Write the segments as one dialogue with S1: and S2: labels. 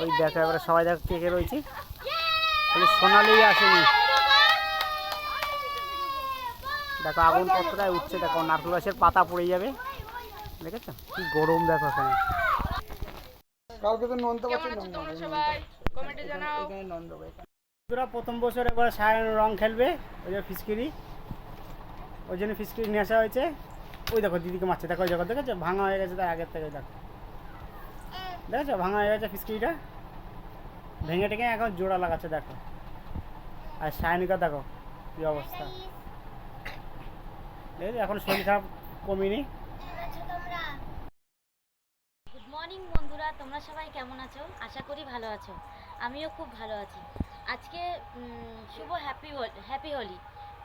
S1: ওই দেখো এবারে সবাই দেখো কে কে রয়েছে। খালি সোনালি আসেনি। দেখো আগুন কতটাই উঠছে দেখো নারকেল গাছের পাতা পড়ে যাবে। দেখেছ? কি গরম দেখো এখানে।
S2: কালকে তো নন্দ
S1: বন্ধুরা প্রথম বছর এবার সায়ন রং খেলবে ওই যে ফিসকিরি। ওই জন্য ফিসকিরি নিয়ে আসা হয়েছে। ওই দেখো দিদিকে মারছে। দেখো ওই দেখো দেখেছ? ভাঙা হয়ে গেছে তার আগের থেকে দেখো। দেখেছ? ভাঙা হয়ে গেছে ফিসকিরিটা ভেঙে টেঙে এখন জোড়া লাগাচ্ছে, দেখো। আর সায়নিকা দেখো, কী অবস্থা। দেখেছ? এখন শরীর খারাপ কমিনি।
S3: গুড মর্নিং বন্ধুরা। তোমরা সবাই কেমন আছো? আশা করি ভালো আছো। আমিও খুব ভালো আছি। আজকে শুভ হ্যাপি হ্যাপি হোলি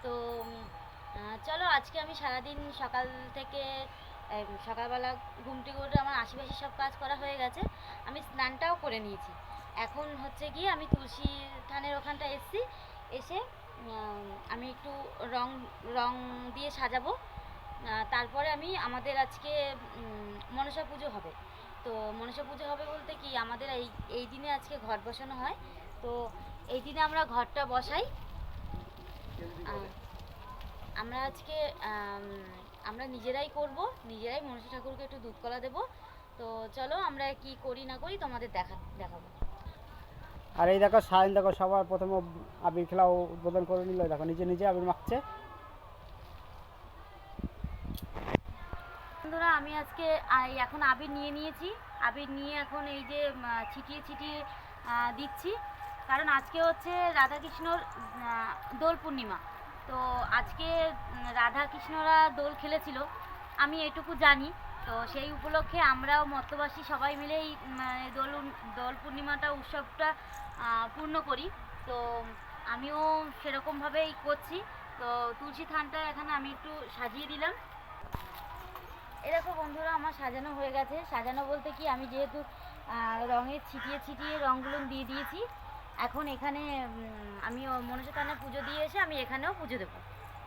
S3: তো চলো, আজকে আমি সারাদিন সকাল থেকে সকালবেলা ঘুমটি করে আমার আশেপাশে সব কাজ করা হয়ে গেছে। আমি স্নানটাও করে নিয়েছি। এখন হচ্ছে গিয়ে আমি তুলসী থানের ওখানটা এসেছি। এসে আমি একটু রং রং দিয়ে সাজাবো। তারপরে আমি আমাদের আজকে মনসা পুজো হবে। তো মনসা পুজো হবে বলতে কি, আমাদের এই এই দিনে আজকে ঘট বসানো হয়। তো এই দিনে আমরা ঘরটা বসাই। আমরা আজকে আমরা নিজেরাই করব নিজেরাই মনসা ঠাকুরকে একটু দুধ কলা দেবো। তো চলো আমরা কি করি না করি তোমাদের দেখা দেখাবো।
S1: আর এই দেখো সায়ন দেখো সবার প্রথমে আবির খেলা উদ্বোধন করে নিল। দেখো নিজে নিজে আবির মাখছে।
S3: বন্ধুরা আমি আজকে এখন আবির নিয়ে নিয়েছি। আবির নিয়ে এখন এই যে ছিটিয়ে ছিটিয়ে দিচ্ছি। কারণ আজকে হচ্ছে রাধাকৃষ্ণর দোল পূর্ণিমা। তো আজকে উম, রাধাকৃষ্ণরা দোল খেলেছিল। আমি এটুকু জানি। তো সেই উপলক্ষে আমরাও মত্তবাসী সবাই মিলে এই দোল দোল পূর্ণিমাটা উৎসবটা পূর্ণ করি। তো আমিও সেরকমভাবেই করছি। তো তুলসী থানটা এখানে আমি একটু সাজিয়ে দিলাম। এরকম বন্ধুরা আমার সাজানো হয়ে গেছে। সাজানো বলতে কি আমি যেহেতু রঙের ছিটিয়ে ছিটিয়ে রঙগুলো দিয়ে দিয়েছি এখন এখানে আমি মনসা থানে পুজো দিয়ে এসে আমি এখানেও পুজো দেবো।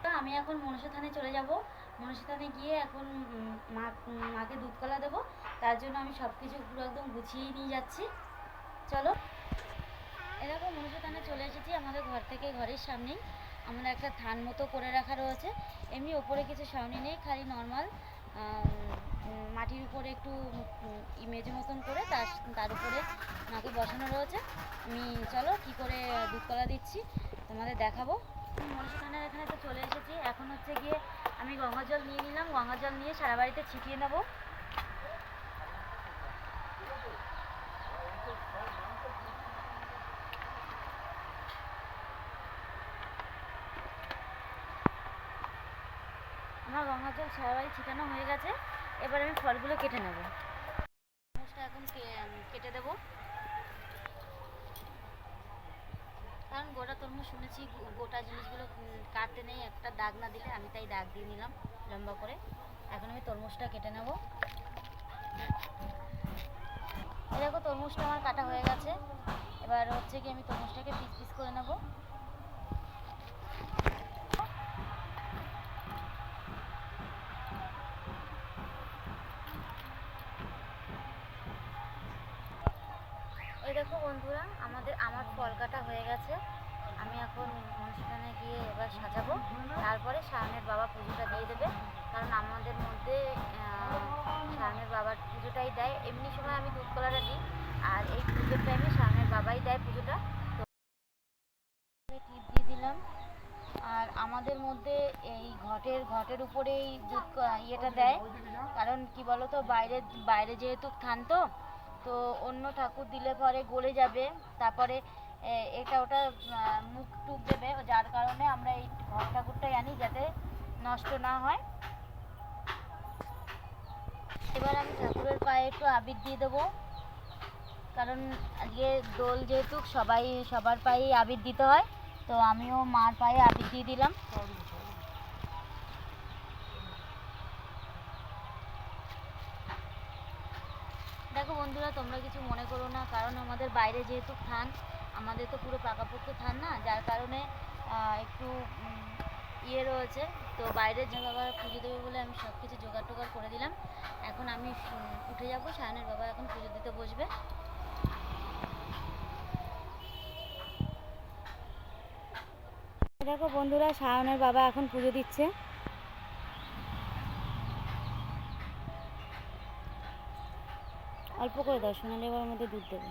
S3: তো আমি এখন মনসা থানে চলে যাব। মনসা থানে গিয়ে এখন মা, মাকে দুধ কলা দেবো। তার জন্য আমি সব কিছু পুরো একদম গুছিয়ে নিয়ে যাচ্ছি। চলো। এরকম মনসা থানে চলে এসেছি আমাদের ঘর থেকে ঘরের সামনেই। আমাদের একটা থান মতো করে রাখা রয়েছে। এমনি ওপরে কিছু ছাউনি নেই, খালি নর্মাল মাটির উপরে একটু ইমেজ মতন করে তার তার উপরে বসানো রয়েছে। আমি, চলো কি করে দুধকলা দিচ্ছি, তোমাদের দেখাবো। মনসা থানের এখানে তো চলে এসেছি। এখন হচ্ছে গিয়ে আমি গঙ্গা জল নিয়ে নিলাম। গঙ্গা জল নিয়ে সারা বাড়িতে ছিটিয়ে নেব। আমার গঙ্গা জল সারা বাড়ি ছিটানো হয়ে গেছে। এবার আমি ফলগুলো কেটে নেব। এখন কেটে দেব। কারণ গোটা তরমুজ শুনেছি, গোটা জিনিসগুলো কাটতে নেই, একটা দাগ না দিলে আমি তাই দাগ দিয়ে নিলাম লম্বা করে। এখন আমি তরমুজটা কেটে নেব। দেখো, তরমুজটা আমার কাটা হয়ে গেছে। এবার হচ্ছে কি আমি তরমুজটাকে পিস পিস করে নেব। দেখো বন্ধুরা, আমাদের, আমার ফল কাটা হয়ে গেছে। আমি এখন অনুষ্ঠানে গিয়ে এবার সাজাবো। তারপরে সায়নের বাবা পুজোটা দিয়ে দেবে। কারণ আমাদের মধ্যে সায়নের বাবার পুজোটাই দেয়। এমনি সময় আমি দুধ কলাটা দিই। আর এই পুজোর টাইমে সায়নের বাবাই দেয় পুজোটা। তো টিপ দিয়ে দিলাম। আর আমাদের মধ্যে এই ঘটের ঘটের উপরেই দুধ ইয়েটা দেয়। কারণ কি বলো তো বাইরে বাইরে যেহেতু থান তো তো অন্য ঠাকুর দিলে পরে গলে যাবে। তারপরে এটা ওটা মুখ টুক দেবে। যার কারণে আমরা এই ঘর ঠাকুরটাই আনি যাতে নষ্ট না হয়। এবার আমি ঠাকুরের পায়ে একটু আবির দিয়ে দেবো। কারণ আজকে দোল যেহেতু, সবাই, সবার পায়েই আবির দিতে হয়। তো আমিও মার পায়ে আবির দিয়ে দিলাম। মনে করো না, কারণ আমাদের বাইরে যেহেতু থান, আমাদের তো পুরো পাকাপোক্ত থান না, যার কারণে একটু ইয়ে রয়েছে। তো বাইরে যে বাবা পুজো দেবে বলে আমি সব কিছু জোগাড় টোগাড় করে দিলাম। এখন আমি উঠে যাব সায়নের বাবা এখন পুজো দিতে বসবে। দেখো বন্ধুরা সায়নের বাবা এখন পুজো দিচ্ছে। অল্প করে দাও, সোনালি বাবার মধ্যে দুধ দেবে।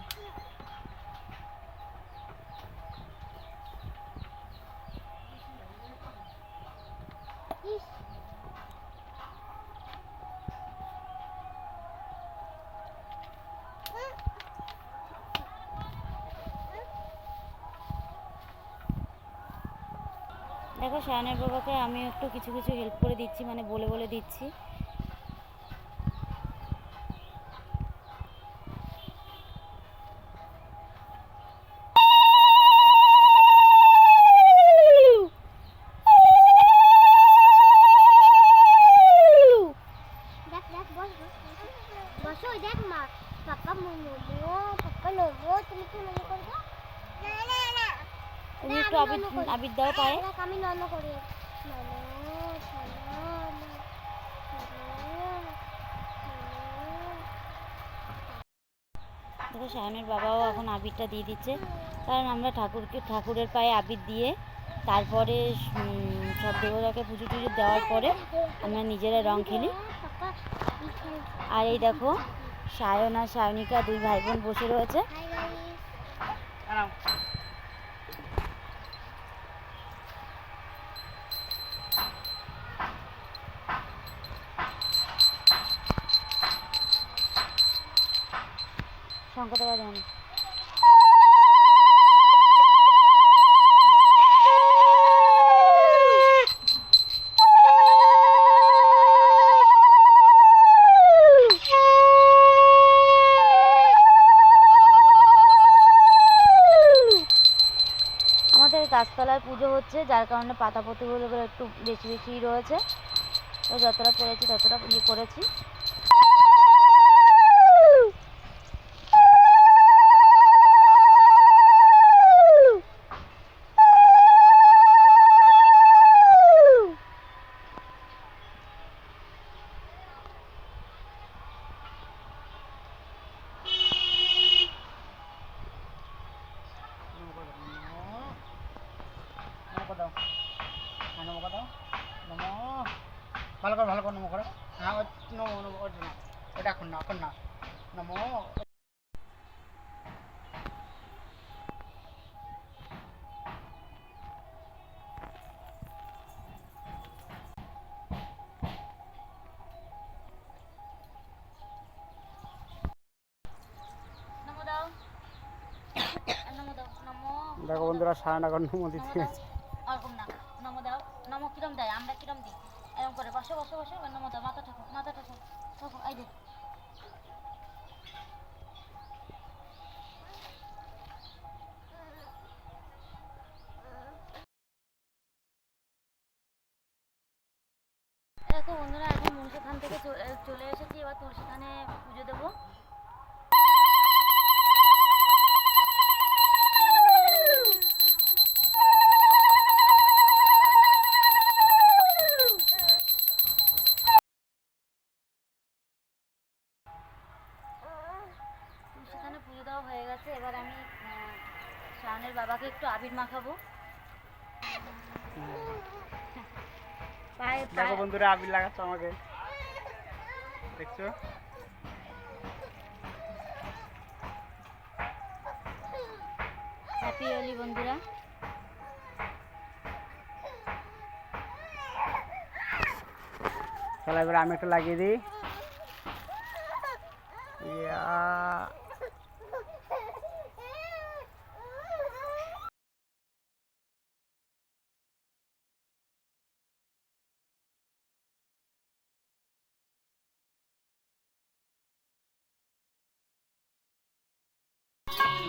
S3: দেখো সায়নের বাবাকে আমি একটু কিছু কিছু হেল্প করে দিচ্ছি মানে বলে বলে দিচ্ছি।
S4: ওই দেখ মা পাপা মোমো পাপা নোমো তুমি কি মনে করবে না না না
S3: তুমি একটু আবির আবির দাও পায়ে
S4: দেখ আমি নন করি ননো ননো
S3: দেখো সায়নের বাবাও এখন আবিরটা দিয়ে দিচ্ছে। কারণ আমরা ঠাকুরকে ঠাকুরের পায়ে আবির দিয়ে তারপরে সব দেবতাকে পুজো টুজো দেওয়ার পরে আমরা নিজেরা রং খেলি। আর এই দেখো সায়ন আর সায়নিকা দুই ভাই বোন বসে রয়েছে।
S4: হাই গাইস
S3: গাছতলায় পুজো হচ্ছে, যার কারণে পাতা পতিগুলো একটু বেশি বেশি রয়েছে। তো যতটা পেরেছি ততটা ইয়ে করেছি।
S1: ভালো করে ভালো করে নমো করো। হ্যাঁ নমো নমো ওটা না ওটা এখন না এখন না। নমো।
S3: নমো দাও। নমো দাও নমো।
S1: দেখো বন্ধুরা সারা এখন নমো
S3: নমো
S1: দিতে
S3: দাও ওরকম না নমো দাও নমো কিরম দেয় আমরা কিরম দিই এরকম করে বসো বসো বসো এবার নমো দাও মাথা ঠাকুর মাথা ঠাকুর ঠাকুর এই পুজো দেওয়া হয়ে গেছে এবার আমি শাওনের বাবাকে একটু আবির মাখাবো।
S1: দেখো বন্ধুরা আবির লাগাচ্ছ আমাকে। দেখছ?
S3: হ্যাপি হোলি বন্ধুরা।
S1: চলো এবার আমি একটু লাগিয়ে দিই। ইয়া।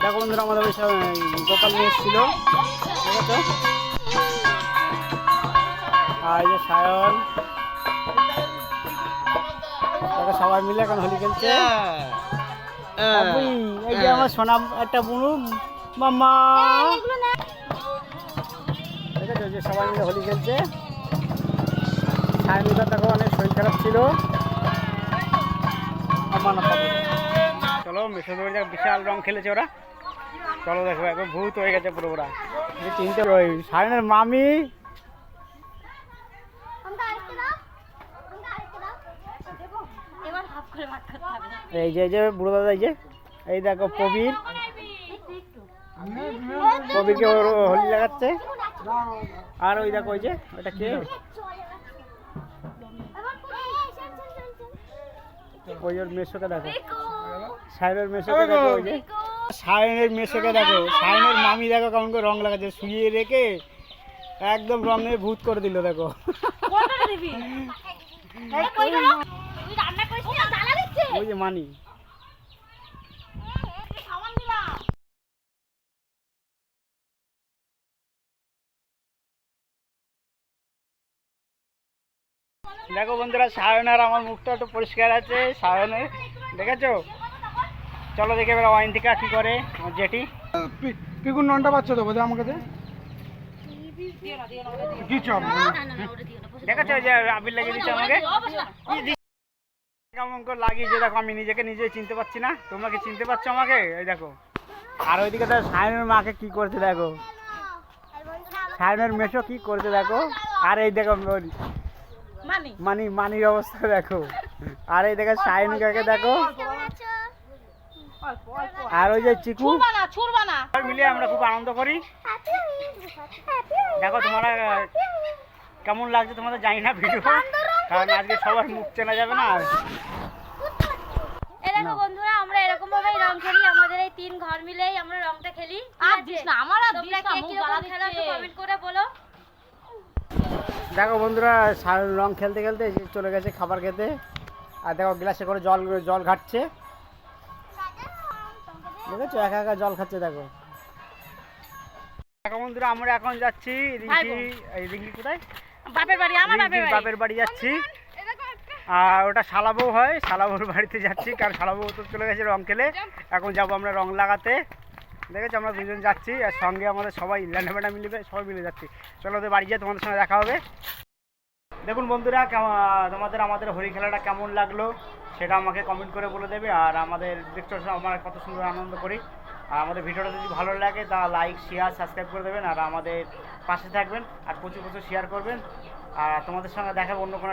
S1: দেখো বন্ধুরা, আমাদের ওই গোপাল নিয়ে এসেছিল। দেখেছ আর এই যে সায়ন। দেখো সবাই মিলে এখন হোলি খেলছে। এই যে আমার সোনা, একটা বুনু মামা দেখেছ যে সবাই মিলে হোলি খেলছে। সায়নিকা দেখো, অনেক শরীর খারাপ ছিল। আমার চলো মেসো বিশাল রং খেলেছে ওরা। চলো দেখো এখন ভূত হয়ে গেছে পুরো ওরা এ চিনতে ওই সায়নের মামি। এই যে যে, বুড়ো দাদা, এই যে। এই দেখো, প্রবীর। প্রবীরকে হোলি লাগাচ্ছে। আর ওই দেখো, ওই যে ওটা কে? ওই ওর মেসোকে দেখো। সায়নের মেসোকে দেখো, ওই যে। সায়নের মেসোকে দেখো সায়নের মামি দেখো কেমন করে রং লাগাচ্ছে শুয়ে রেখে একদম রঙে ভূত করে দিল দেখো। ওই যে মানি। দেখো বন্ধুরা সায়নের আমার মুখটা একটু পরিষ্কার আছে সায়নের। দেখেছ? চলো দেখে এবার ওয়াইন থেকে কি করে আমার জেঠি
S2: পি- পিকুর ননটা বাচ্চা দেবো আমাকে দে কি চাপ
S3: না না না ওটা দিও না বসে
S1: দেখেছ ওই যে আবির লাগিয়ে দিচ্ছে আমাকে কেমন করে লাগিয়েছে দেখো আমি নিজেকে নিজে চিনতে পারছি না তোমরা কি চিনতে পারছ আমাকে এই দেখো আর ওইদিকে তো সায়নের মাকে কি করছে দেখো সায়নের মেশো কি করছে দেখো আর এই দেখো
S3: মানি
S1: মানি মানির অবস্থা দেখো আর এই দেখো সায়ন কাকে দেখো
S4: কেমন আছো
S3: অল্প অল্প
S1: আর ওই যে চিকু?
S3: ছুড়বা না ছুড়বা না।
S1: সবাই মিলে আমরা খুব আনন্দ করি। দেখো তোমরা কেমন লাগছে তোমাদের জানি না ভিডিও। কারণ আজকে সবার মুখ চেনা যাবে না।
S3: এই দেখো বন্ধুরা আমরা এরকম ভাবেই রং খেলি আমাদের এই তিন ঘর মিলেই আমরা রংটা খেলি। আর দিস না আমার আর তোমরা কে কি রকম খেলো একটু কমেন্ট করে বলো।
S1: দেখো বন্ধুরা রং খেলতে খেলতে চলে গেছে খাবার খেতে। আর দেখো গ্লাসে করে জল জল ঘাটছে। দেখেছ? একা একা জল খাচ্ছে দেখো। দেখো বন্ধুরা আমরা এখন যাচ্ছি রিঙ্কি এই রিঙ্কি কোথায়?
S3: বাপের বাড়ি আমার বাপের বাড়ি।
S1: বাপের বাড়ি যাচ্ছি। আর ওটা শালাবউ হয় শালাবউর বাড়িতে যাচ্ছি কারণ শালাবউ তো চলে গেছে রং খেলে এখন যাব আমরা রং লাগাতে। দেখেছ? আমরা দুজন যাচ্ছি আর সঙ্গে আমাদের সবাই ল্যান্ডামেন্ডা মিলিবে সবাই মিলে যাচ্ছি। চলো ওদের বাড়ি যেয়ে তোমাদের সঙ্গে দেখা হবে। দেখুন বন্ধুরা তোমাদের আমাদের হোলি খেলাটা কেমন লাগল? সেটা আমাকে কমেন্ট করে বলে দেবে আর আমাদের দেখছ আমরা কত সুন্দর আনন্দ করি। আর আমাদের ভিডিওটা যদি ভালো লাগে, তা লাইক শেয়ার সাবস্ক্রাইব করে দেবেন আর আমাদের পাশে থাকবেন আর প্রচুর প্রচুর শেয়ার করবেন। আর তোমাদের সঙ্গে দেখাবো অন্য কোনো